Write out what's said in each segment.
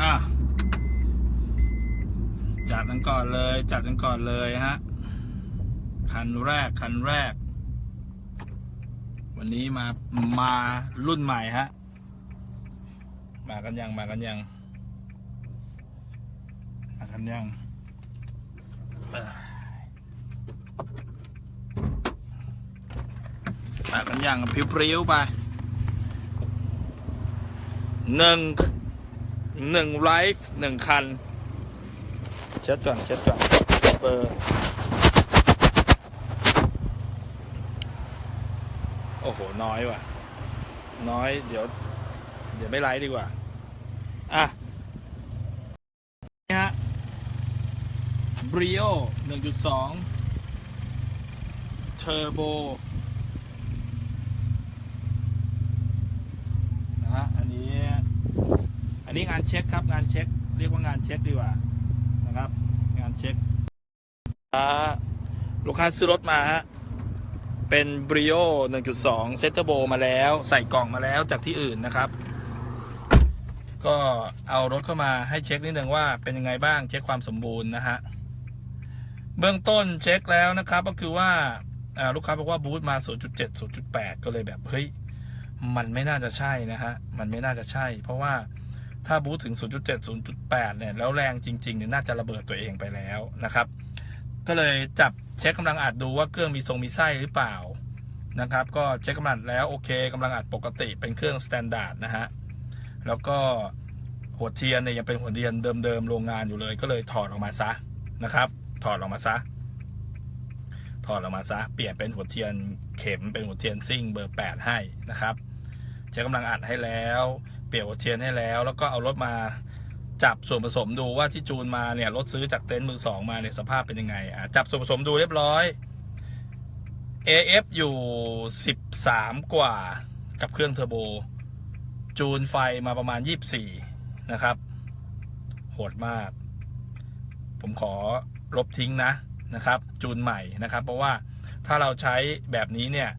อะจัดกันก่อนเลย จัดกันก่อนเลยฮะ คันแรก คันแรก วันนี้มา มารุ่นใหม่ฮะ มากันยัง มากันยัง มากันยังมากันยังพริ้วๆไปหนึ่ง หนึ่งไลฟ์หนึ่งคัน เช็ดก่อน เช็ดก่อนเบอร์โอ้โห น้อยว่ะ น้อยเดี๋ยว เดี๋ยวไม่ไลฟ์ดีกว่า อะนี่ฮะ Brio 1.2 Turbo นะฮะ อันนี้ อั นนี้งานเช็คครับ งานเช็ค เรียกว่างานเช็คดีกว่านะครับ งานเช็คอ่าลูกค้าซื้อรถมาฮะเป็น Brio 1.2 เซตอร์โบมาแล้วใส่กล่องมาแล้วจากที่อื่นนะครับ ก็เอารถเข้ามาให้เช็คนิดนึงว่าเป็นยังไงบ้างเช็คความสมบูรณ์นะฮะเบื้องต้นเช็คแล้วนะครับ ก็คือว่าลูกค้าบอกว่าบูทมา 0.7 0.8 ก็เลยแบบเฮ้ยมันไม่น่าจะใช่นะฮะมันไม่น่าจะใช่ เพราะว่า ถ้าบูทถึง 0.7 0.8 เนี่ย แล้วแรงจริงๆเนี่ยน่าจะระเบิดตัวเองไปแล้วนะครับ ก็เลยจับเช็คกำลังอัดดูว่าเครื่องมีทรงมีไส้หรือเปล่านะครับ ก็เช็คกำลังอัดแล้วโอเคกำลังอัดปกติเป็นเครื่องสแตนดาร์ดนะฮะ แล้วก็หัวเทียนเนี่ยยังเป็นหัวเทียนเดิมๆโรงงานอยู่เลย ก็เลยถอดออกมาซะนะครับ ถอดออกมาซะ ถอดออกมาซะ เปลี่ยนเป็นหัวเทียนเข็มเป็นหัวเทียนซิ่งเบอร์ 8 ให้นะครับใช้กำลังอัดให้แล้ว ปลี่ยนหัวเทียนให้แล้ว แล้วก็เอารถมาจับส่วนผสมดูว่าที่จูนมาเนี่ยรถซื้อจากเต็นท์มือสองมาเนี่ยสภาพเป็นยังไงอะจับส่วนผสมดูเรียบร้อย AF อยู่ 13 กว่ากับเครื่องเทอร์โบ จูนไฟมาประมาณ 24 นะครับ โหดมาก ผมขอลบทิ้งนะนะครับ จูนใหม่นะครับ เพราะว่าถ้าเราใช้แบบนี้เนี่ย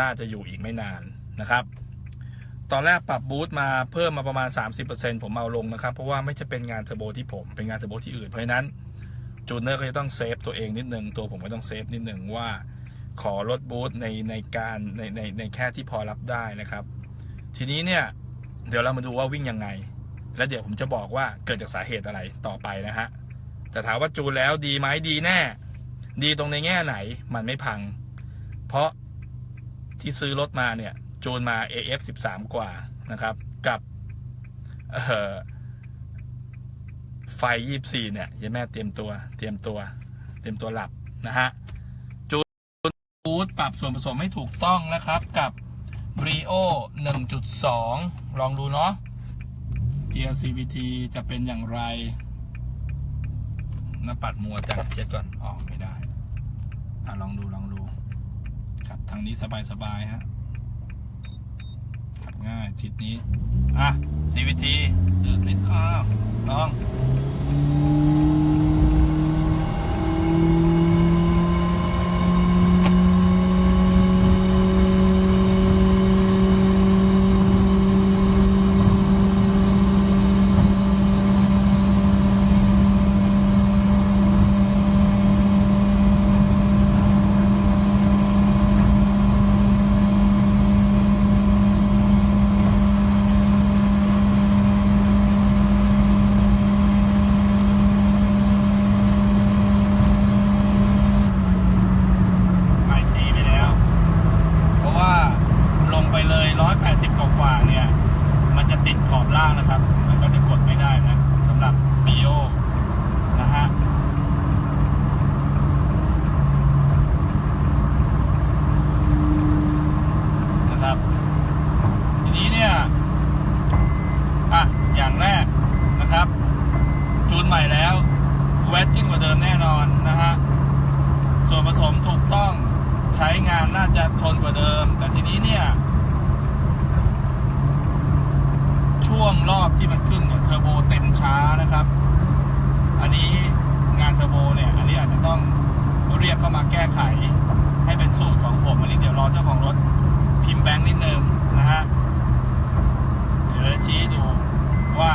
น่าจะอยู่อีกไม่นานนะครับ ตอนแรกปรับบูทมาเพิ่มมาประมาณ 30%ผมเอาลงนะครับ เพราะว่าไม่ใช่เป็นงานเทอร์โบที่ผมเป็นงานเทอร์โบที่อื่น เพราะนั้นจูเนอร์ก็จะต้องเซฟตัวเองนิดนึง ตัวผมก็ต้องเซฟนิดนึงว่า ขอลดบูทในในการในในในแค่ที่พอรับได้นะครับ ทีนี้เนี่ย เดี๋ยวเรามาดูว่าวิ่งยังไง แล้วเดี๋ยวผมจะบอกว่าเกิดจากสาเหตุอะไรต่อไปนะฮะแต่ถามว่าจูนแล้วดีไหมดีแน่ ดีตรงในแง่ไหนมันไม่พัง เพราะที่ซื้อรถมาเนี่ย จูนมา AF 13 กว่านะครับ กับเอ่อไฟ 24 เนี่ยยายแม่เตรียมตัว เตรียมตัว เตรียมตัวหลับนะฮะ จูนบูทปรับส่วนผสมให้ถูกต้องนะครับ กับ Brio 1.2 ลองดูเนาะเกียร์ CVT จะเป็นอย่างไรน้าปัดมัวจังเช็ดก่อนออกไม่ได้ อะ ลองดูลองดู ขับทางนี้สบายสบายฮะ ง่ายทิศนี้ อะ CVT เดืดนิดอ้าวลอง ไม่ตีไปแล้ว เพราะว่าลงไปเลย 180 กว่ากว่าๆเนี่ย มันจะติดขอบล่างนะครับ มันก็จะกดไม่ได้นะสำหรับบิโอนะฮะ นะครับ ทีนี้เนี่ย อะ อย่างแรกนะครับ จูนใหม่แล้ว แวดยิ่งกว่าเดิมแน่นอนนะฮะ ส่วนผสมถูกต้อง ใช้งานน่าจะทนกว่าเดิม แต่ทีนี้เนี่ย ช่วงรอบที่มันขึ้นเนี่ยเทอร์โบเต็มช้านะครับ อันนี้งานเทอร์โบเนี่ย อันนี้อาจจะต้องเรียกเข้ามาแก้ไข ให้เป็นสูตรของผมอันนี้เดี๋ยวรอเจ้าของรถพิมพ์แบงค์นิดนึงนะฮะเดี๋ยวจะชี้ดูว่า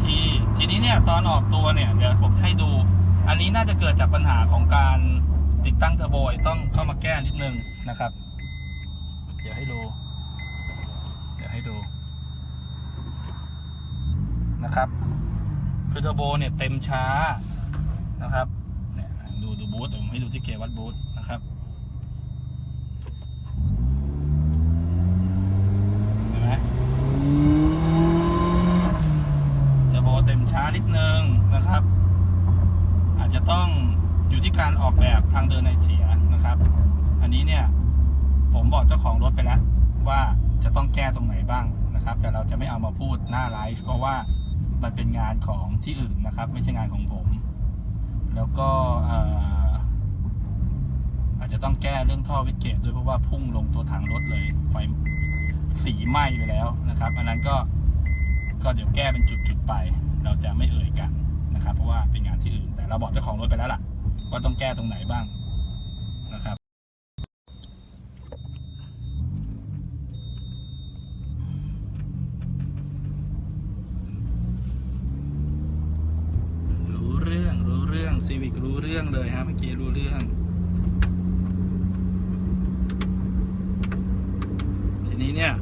มันเป็น CVT ทีนี้เนี่ยตอนออกตัวเนี่ยเดี๋ยวผมให้ดู อันนี้น่าจะเกิดจากปัญหาของการติดตั้งเทอร์โบต้องเข้ามาแก้นิดนึงนะครับ เดี๋ยวให้ดู เดี๋ยวให้ดูนะครับ คือเทอร์โบเนี่ยเต็มช้านะครับเนี่ยดูดูบูทผมให้ดูที่เกียร์วัดบูทนะครับ เห็นไหมเทอร์โบเต็มช้านิดนึงนะครับ อาจจะต้องอยู่ที่การออกแบบทางเดินในเสียนะครับ อันนี้เนี่ย ผมบอกเจ้าของรถไปแล้ว ว่าจะต้องแก้ตรงไหน บ้างนะครับ แต่เราจะไม่เอามาพูดหน้าไลฟ์เพราะว่ามันเป็นงานของที่อื่นนะครับ ไม่ใช่งานของผม แล้วก็เอ่ออาจจะต้องแก้เรื่องท่อวิกเกตด้วยเพราะว่าพุ่งลงตัวถังรถเลย ไฟสีไหม้ไปแล้วนะครับ อันนั้นก็ก็เดี๋ยวแก้เป็นจุดๆไป เราจะไม่เอ่ยกันนะครับ เพราะว่าเป็นงานที่อื่น แต่เราบอกเจ้าของรถไปแล้วล่ะ ว่าต้องแก้ตรงไหนบ้างนะครับ รู้เรื่องรู้เรื่องซีวิกรู้เรื่องเลยฮะเมื่อกี้รู้เรื่อง ที นี้เนี่ย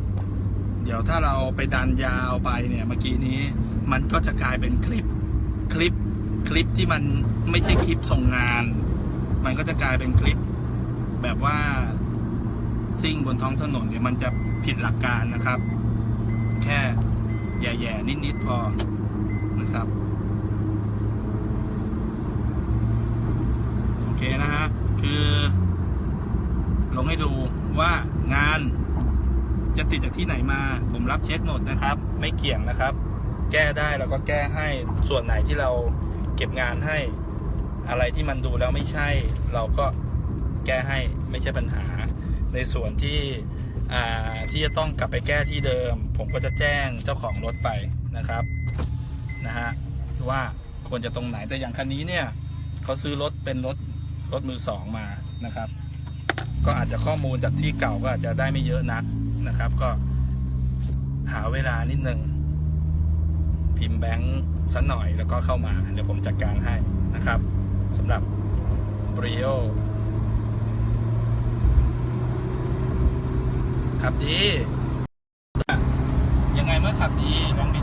เดี๋ยวถ้าเราไปดันยาวไปเนี่ยเมื่อกี้นี้ มันก็จะกลายเป็นคลิปคลิปคลิปที่มันไม่ใช่คลิปส่งงาน มันก็จะกลายเป็นคลิป แบบว่าซิ่งบนท้องถนนเนี่ยมันจะผิดหลักการนะครับ แค่แย่ๆนิดๆพอนะครับโอเคนะฮะคือลงให้ดูว่างาน จะติดจากที่ไหนมา ผมรับเช็คหมดนะครับ ไม่เกี่ยงนะครับ แก้ได้เราก็แก้ให้ส่วนไหนที่เราเก็บงานให้ อะไรที่มันดูแล้วไม่ใช่ เราก็แก้ให้ไม่ใช่ปัญหา ในส่วนที่ที่จะต้องกลับไปแก้ที่เดิม ผมก็จะแจ้งเจ้าของรถไปนะครับนะฮะว่าควรจะตรงไหนแต่อย่างคันนี้เนี่ยเขาซื้อรถเป็นรถรถมือสองมานะครับ ก็อาจจะข้อมูลจากที่เก่าก็อาจจะได้ไม่เยอะนัก นะครับ ก็หาเวลานิดนึง พิมพ์แบงค์สักหน่อยแล้วก็เข้ามา เดี๋ยวผมจัดการให้นะครับสำหรับ b r i o ขับดี ยังไงเมื่อขับดีลอง